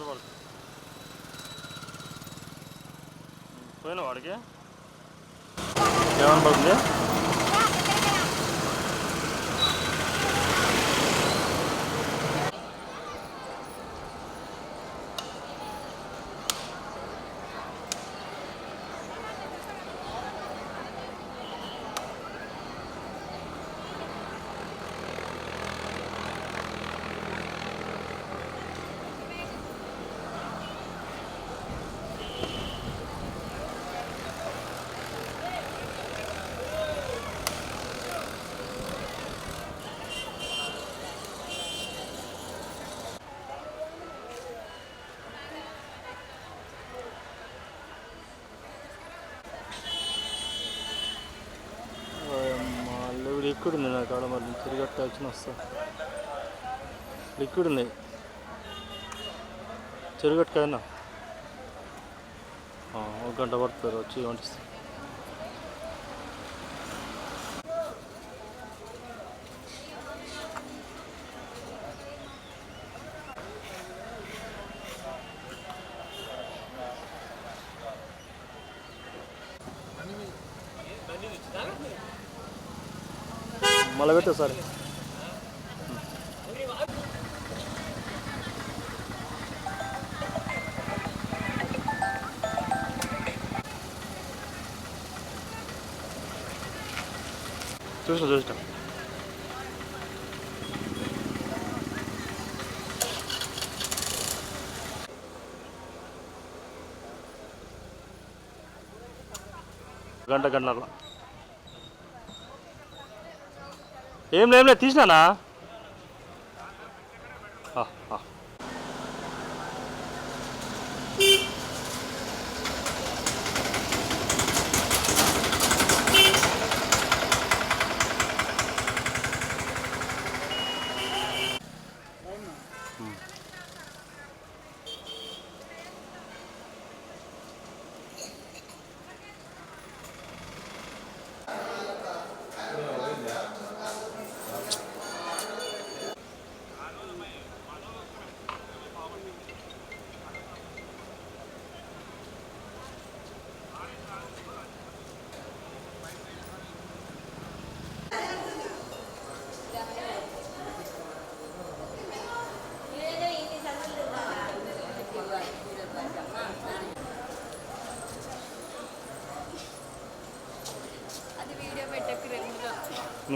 बरोबर खंय ना वाडके जेवण లిక్విడ్ ఉంది నా కాడ మరి తిరిగట్ట వచ్చిన వస్తా. లిక్విడ్ ఉంది. చెరుగట్టు కదన్నా. ఒక గంట పడుతుంది వచ్చి వంటిస్తా. మళ్ళీ పెట్టా సార్ చూసిన చూసిన. గంట గంటల ఏం లేదు లేదు తీసినానా ఆ, ఆ. అది వీడియో పెట్టకు రెండు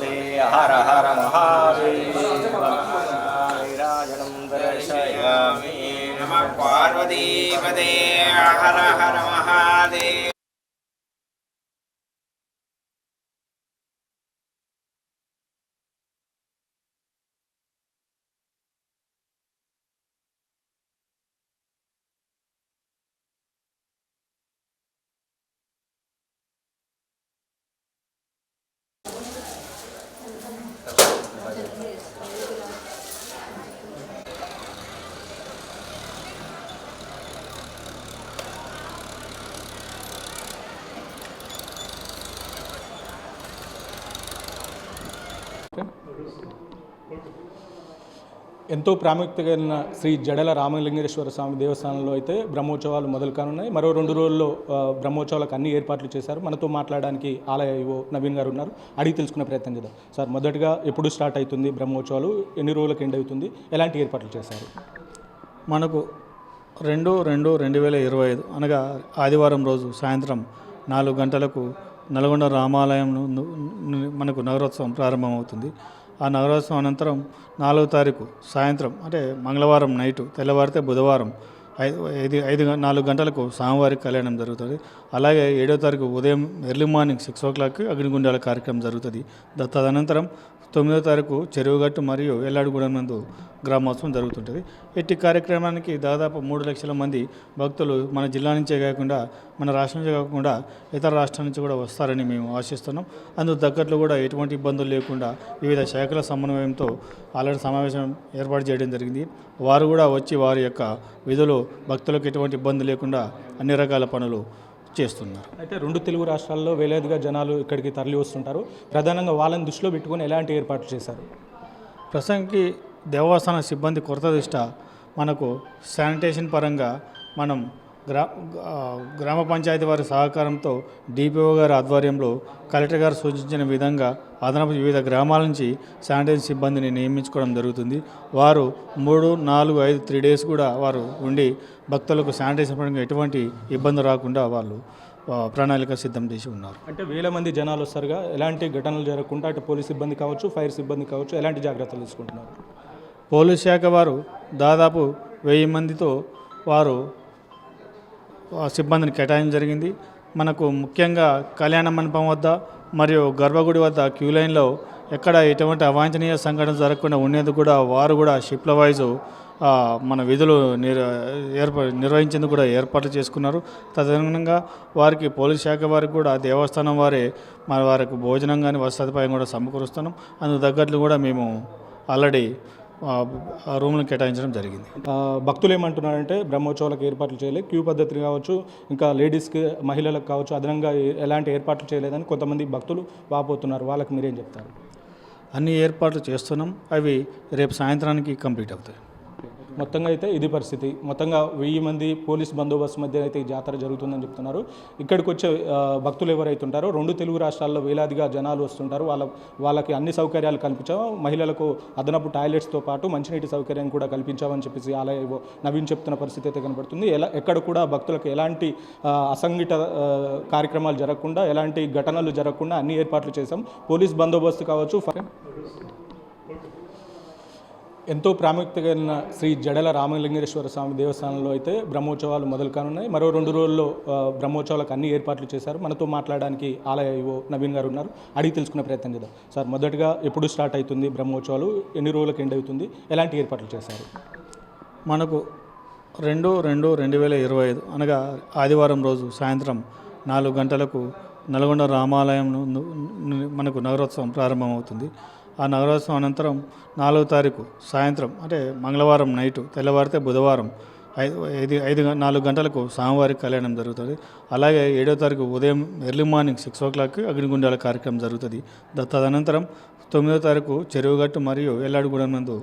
பதே ஹர ஹர மகாவீராஜனம் தர்சயாமி நம பார்வதி பதே ஹர ஹர மகாதே ఎంతో ప్రాముఖ్యత కలిగిన శ్రీ జడల రామలింగేశ్వర స్వామి దేవస్థానంలో అయితే బ్రహ్మోత్సవాలు మొదలు కానున్నాయి మరో రెండు రోజుల్లో బ్రహ్మోత్సవాలకు అన్ని ఏర్పాట్లు చేశారు. మనతో మాట్లాడడానికి ఆలయ ఇవో నవీన్ గారు ఉన్నారు. అడిగి తెలుసుకునే ప్రయత్నం చేద్దాం. సార్ మొదటగా ఎప్పుడు స్టార్ట్ అవుతుంది బ్రహ్మోత్సవాలు? ఎన్ని రోజులకు ఎండ్ అవుతుంది? ఎలాంటి ఏర్పాట్లు చేశారు? మనకు రెండు రెండు రెండు వేల ఇరవై ఐదు అనగా ఆదివారం రోజు సాయంత్రం నాలుగు గంటలకు నల్గొండ రామాలయం ను- మనకు నగరోత్సవం ప్రారంభమవుతుంది. ఆ నగరోత్సవం అనంతరం నాలుగో తారీఖు సాయంత్రం అంటే మంగళవారం నైటు తెల్లవారితే బుధవారం ఐదు ఐదు ఐదు నాలుగు గంటలకు స్వామివారి కళ్యాణం జరుగుతుంది. అలాగే ఏడో తారీఖు ఉదయం ఎర్లీ మార్నింగ్ సిక్స్ ఓ క్లాక్కి అగ్నిగుండాల కార్యక్రమం జరుగుతుంది. తదనంతరం తొమ్మిదో తారీఖు చెరువుగట్టు మరియు ఎల్లాడిగూడెం నందు గ్రామోత్సవం జరుగుతుంటుంది. ఎట్టి కార్యక్రమానికి దాదాపు మూడు లక్షల మంది భక్తులు మన జిల్లా నుంచే కాకుండా మన రాష్ట్రం నుంచే కాకుండా ఇతర రాష్ట్రాల నుంచి కూడా వస్తారని మేము ఆశిస్తున్నాం. అందుకు తగ్గట్లు కూడా ఎటువంటి ఇబ్బందులు లేకుండా వివిధ శాఖల సమన్వయంతో ఆల్రెడీ సమావేశం ఏర్పాటు చేయడం జరిగింది. వారు కూడా వచ్చి వారి యొక్క విధులు భక్తులకు ఎటువంటి ఇబ్బంది లేకుండా అన్ని రకాల పనులు చేస్తున్నారు. అయితే రెండు తెలుగు రాష్ట్రాల్లో వేలాదిగా జనాలు ఇక్కడికి తరలి వస్తుంటారు. ప్రధానంగా వాళ్ళని దృష్టిలో పెట్టుకొని ఎలాంటి ఏర్పాట్లు చేశారు? ప్రస్తుతానికి దేవస్థాన సిబ్బంది కొరత దృష్ట్యా మనకు శానిటేషన్ పరంగా మనం గ్రా గ్రామ పంచాయతీ వారి సహకారంతో డిపిఓ గారి ఆధ్వర్యంలో కలెక్టర్ గారు సూచించిన విధంగా అదనపు వివిధ గ్రామాల నుంచి శానిటైజర్ సిబ్బందిని నియమించుకోవడం జరుగుతుంది. వారు మూడు నాలుగు ఐదు త్రీ డేస్ కూడా వారు ఉండి భక్తులకు శానిటైజేషన్ పరంగా ఎటువంటి ఇబ్బంది రాకుండా వాళ్ళు ప్రణాళిక సిద్ధం చేసి ఉన్నారు. అంటే వేల మంది జనాలు వస్తారుగా. ఎలాంటి ఘటనలు జరగకుండా అటు పోలీస్ సిబ్బంది కావచ్చు ఫైర్ సిబ్బంది కావచ్చు ఎలాంటి జాగ్రత్తలు తీసుకుంటున్నారు? పోలీస్ శాఖ వారు దాదాపు వెయ్యి మందితో వారు సిబ్బందిని కేటాయించడం జరిగింది. మనకు ముఖ్యంగా కళ్యాణ మండపం వద్ద మరియు గర్భగుడి వద్ద క్యూ లైన్లో ఎక్కడ ఎటువంటి అవాంఛనీయ సంఘటన జరగకుండా ఉండేందుకు కూడా వారు కూడా షిప్ల వైజు మన విధులు నిర్ ఏర్ప నిర్వహించేందుకు కూడా ఏర్పాట్లు చేసుకున్నారు. తదనుగుణంగా వారికి పోలీస్ శాఖ వారికి కూడా దేవస్థానం వారే మన వారికి భోజనం కానీ వసతి సదుపాయం కూడా సమకూరుస్తున్నాం. అందుకు తగ్గట్లు కూడా మేము ఆల్రెడీ రూమ్లను కేటాయించడం జరిగింది. భక్తులు ఏమంటున్నారంటే బ్రహ్మోత్సవాలకు ఏర్పాట్లు చేయలేదు. క్యూ పద్ధతి కావచ్చు ఇంకా లేడీస్కి మహిళలకు కావచ్చు అదనంగా ఎలాంటి ఏర్పాట్లు చేయలేదని కొంతమంది భక్తులు వాపోతున్నారు. వాళ్ళకి మీరేం చెప్తారు? అన్ని ఏర్పాట్లు చేస్తున్నాం. అవి రేపు సాయంత్రానికి కంప్లీట్ అవుతాయి. మొత్తంగా అయితే ఇది పరిస్థితి. మొత్తంగా వెయ్యి మంది పోలీస్ బందోబస్తు మధ్య అయితే ఈ జాతర జరుగుతుందని చెప్తున్నారు. ఇక్కడికి వచ్చే భక్తులు ఎవరైతే ఉంటారో రెండు తెలుగు రాష్ట్రాల్లో వేలాదిగా జనాలు వస్తుంటారు. వాళ్ళ వాళ్ళకి అన్ని సౌకర్యాలు కల్పించాం మహిళలకు అదనపు టాయిలెట్స్తో పాటు మంచినీటి సౌకర్యం కూడా కల్పించామని చెప్పేసి ఆలయ నవీన్ చెప్తున్న పరిస్థితి అయితే కనబడుతుంది. ఎలా ఎక్కడ కూడా భక్తులకు ఎలాంటి అసంఘిత కార్యక్రమాలు జరగకుండా ఎలాంటి ఘటనలు జరగకుండా అన్ని ఏర్పాట్లు చేశాం. పోలీస్ బందోబస్తు కావచ్చు ఫ- ఎంతో ప్రాముఖ్యత కలిగిన శ్రీ జడల రామలింగేశ్వర స్వామి దేవస్థానంలో అయితే బ్రహ్మోత్సవాలు మొదలు కానున్నాయి మరో రెండు రోజుల్లో బ్రహ్మోత్సవాలకు అన్ని ఏర్పాట్లు చేశారు. మనతో మాట్లాడడానికి ఆలయ ఇవో నవీన్ గారు ఉన్నారు. అడిగి తెలుసుకునే ప్రయత్నం చేద్దాం. సార్ మొదటగా ఎప్పుడు స్టార్ట్ అవుతుంది బ్రహ్మోత్సవాలు? ఎన్ని రోజులకు ఎండ్ అవుతుంది? ఎలాంటి ఏర్పాట్లు చేశారు? మనకు రెండు రెండు రెండు వేల ఇరవై ఐదు అనగా ఆదివారం రోజు సాయంత్రం నాలుగు గంటలకు నల్గొండ రామాలయం ను- మనకు నగరోత్సవం ప్రారంభమవుతుంది. ఆ నగరోత్సవం అనంతరం నాలుగో తారీఖు సాయంత్రం అంటే మంగళవారం నైటు తెల్లవారితే బుధవారం ఐదు ఐదు ఐదు నాలుగు గంటలకు స్వామివారి కళ్యాణం జరుగుతుంది. అలాగే ఏడో తారీఖు ఉదయం early morning six o'clock అగ్నిగుండాల కార్యక్రమం జరుగుతుంది. తదనంతరం తొమ్మిదో తారీఖు చెరువుగట్టు మరియు ఎల్లాడిగూడెం నందు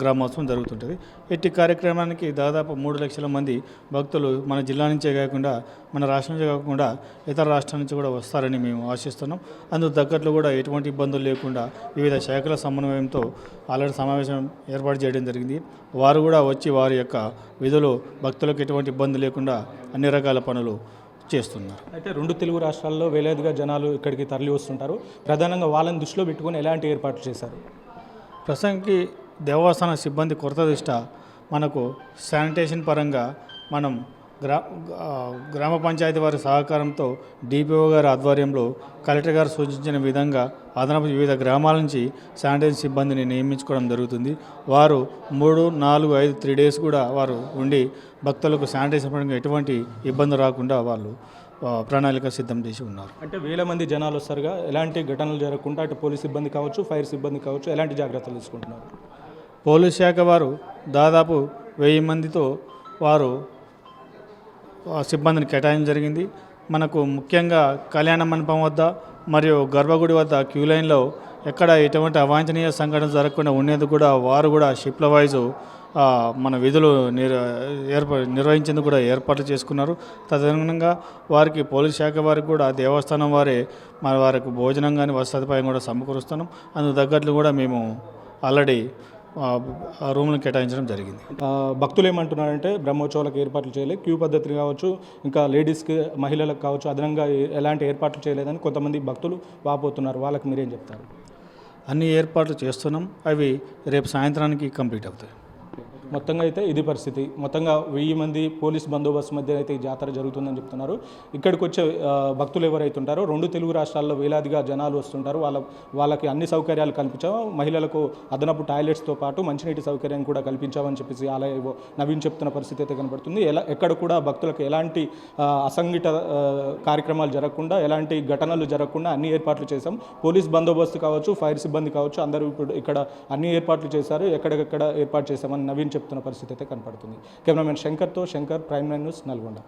గ్రామోత్సవం జరుగుతుంటుంది. ఎట్టి కార్యక్రమానికి దాదాపు మూడు లక్షల మంది భక్తులు మన జిల్లా నుంచే కాకుండా మన రాష్ట్రం నుంచే కాకుండా ఇతర రాష్ట్రాల నుంచి కూడా వస్తారని మేము ఆశిస్తున్నాం. అందుకు తగ్గట్లు కూడా ఎటువంటి ఇబ్బందులు లేకుండా వివిధ శాఖల సమన్వయంతో ఆల్రెడీ సమావేశం ఏర్పాటు చేయడం జరిగింది. వారు కూడా వచ్చి వారి యొక్క విధులు భక్తులకు ఎటువంటి ఇబ్బంది లేకుండా అన్ని రకాల పనులు చేస్తున్నారు. అయితే రెండు తెలుగు రాష్ట్రాల్లో వేలాదిగా జనాలు ఇక్కడికి తరలి వస్తుంటారు. ప్రధానంగా వాళ్ళని దృష్టిలో పెట్టుకొని ఎలాంటి ఏర్పాట్లు చేశారు? ప్రస్తుతానికి దేవస్థాన సిబ్బంది కొరత దృష్ట్యా మనకు శానిటేషన్ పరంగా మనం గ్రా గ్రామ పంచాయతీ వారి సహకారంతో డిపిఓ గారి ఆధ్వర్యంలో కలెక్టర్ గారు సూచించిన విధంగా అదనపు వివిధ గ్రామాల నుంచి శానిటైజర్ సిబ్బందిని నియమించుకోవడం జరుగుతుంది. వారు మూడు నాలుగు ఐదు త్రీ డేస్ కూడా వారు ఉండి భక్తులకు శానిటైజేషన్ పరంగా ఎటువంటి ఇబ్బంది రాకుండా వాళ్ళు ప్రణాళిక సిద్ధం చేసి ఉన్నారు. అంటే వేల మంది జనాలు వస్తారుగా. ఎలాంటి ఘటనలు జరగకుండా అటు పోలీస్ సిబ్బంది కావచ్చు ఫైర్ సిబ్బంది కావచ్చు ఎలాంటి జాగ్రత్తలు తీసుకుంటున్నారు? పోలీస్ శాఖ వారు దాదాపు వెయ్యి మందితో వారు సిబ్బందిని కేటాయించడం జరిగింది. మనకు ముఖ్యంగా కళ్యాణ మండపం వద్ద మరియు గర్భగుడి వద్ద క్యూ లైన్లో ఎక్కడ ఎటువంటి అవాంఛనీయ సంఘటన జరగకుండా ఉండేందుకు కూడా వారు కూడా షిప్ల వైజు మన విధులు నిర్ ఏర్ప నిర్వహించేందుకు కూడా ఏర్పాట్లు చేసుకున్నారు. తదనుగుణంగా వారికి పోలీస్ శాఖ వారికి కూడా దేవస్థానం వారే మన వారికి భోజనం కానీ వసతి సదుపాయం కూడా సమకూరుస్తున్నాం. అందుకు తగ్గట్లు కూడా మేము ఆల్రెడీ రూమ్లను కేటాయించడం జరిగింది. భక్తులు ఏమంటున్నారంటే బ్రహ్మోత్సవాలకు ఏర్పాట్లు చేయలేదు. క్యూ పద్ధతి కావచ్చు ఇంకా లేడీస్కి మహిళలకు కావచ్చు అదనంగా ఎలాంటి ఏర్పాట్లు చేయలేదని కొంతమంది భక్తులు వాపోతున్నారు. వాళ్ళకి మీరేం చెప్తారు? అన్ని ఏర్పాట్లు చేస్తున్నాం. అవి రేపు సాయంత్రానికి కంప్లీట్ అవుతాయి. మొత్తంగా అయితే ఇది పరిస్థితి. మొత్తంగా వెయ్యి మంది పోలీస్ బందోబస్తు మధ్య అయితే జాతర జరుగుతుందని చెప్తున్నారు. ఇక్కడికి వచ్చే భక్తులు ఎవరైతే ఉంటారో రెండు తెలుగు రాష్ట్రాల్లో వేలాదిగా జనాలు వస్తుంటారు. వాళ్ళ వాళ్ళకి అన్ని సౌకర్యాలు కల్పించాము మహిళలకు అదనపు టాయిలెట్స్తో పాటు మంచినీటి సౌకర్యం కూడా కల్పించామని చెప్పేసి అలా నవీన్ చెప్తున్న పరిస్థితి అయితే కనబడుతుంది. ఎలా ఎక్కడ కూడా భక్తులకు ఎలాంటి అసంఘిత కార్యక్రమాలు జరగకుండా ఎలాంటి ఘటనలు జరగకుండా అన్ని ఏర్పాట్లు చేశాం. పోలీస్ బందోబస్తు కావచ్చు ఫైర్ సిబ్బంది కావచ్చు అందరూ ఇప్పుడు ఇక్కడ అన్ని ఏర్పాట్లు చేశారు. ఎక్కడెక్కడ ఏర్పాటు చేశామని నవీన్ చెప్తున్న పరిస్థితి అయితే కనపడుతుంది. Cameraman శంకర్తో Shankar prime nine news Nalgonda.